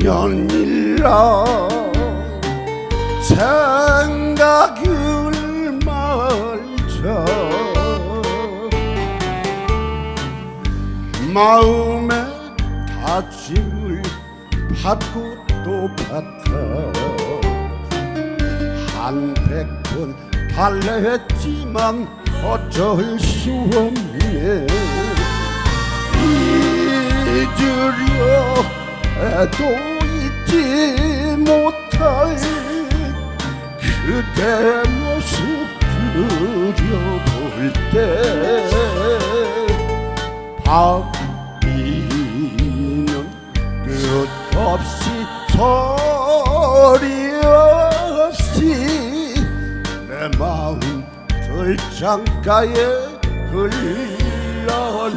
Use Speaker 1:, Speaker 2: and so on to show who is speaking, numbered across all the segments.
Speaker 1: 인연이라 생각을 말자 마음에 다짐을 받고 또 받아. 한백 번 달래했지만 어쩔 수 없네. 해도 잊지 못할 그대 모습 그려볼 때 밤이면 끝없이 소리 없이 내 마음 들창가에 흘러내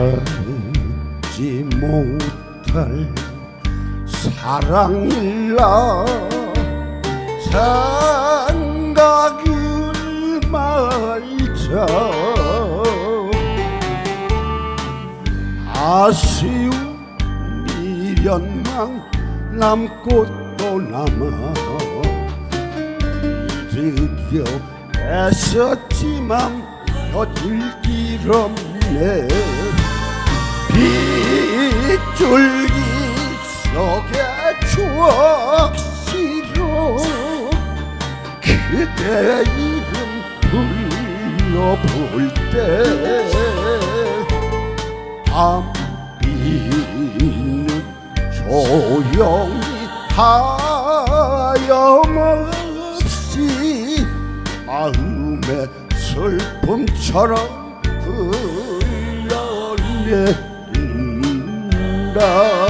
Speaker 1: 알지 못할 사랑일라. 생각을 말자. 아쉬운 미련만 남고 또 남아 잊으려 애썼지만 곁을 길 없네 빗줄기 속에 추억시로 그대 이름 불러볼 때 밤 비는 조용히 하염없이 마음의 슬픔처럼 흘러내 린다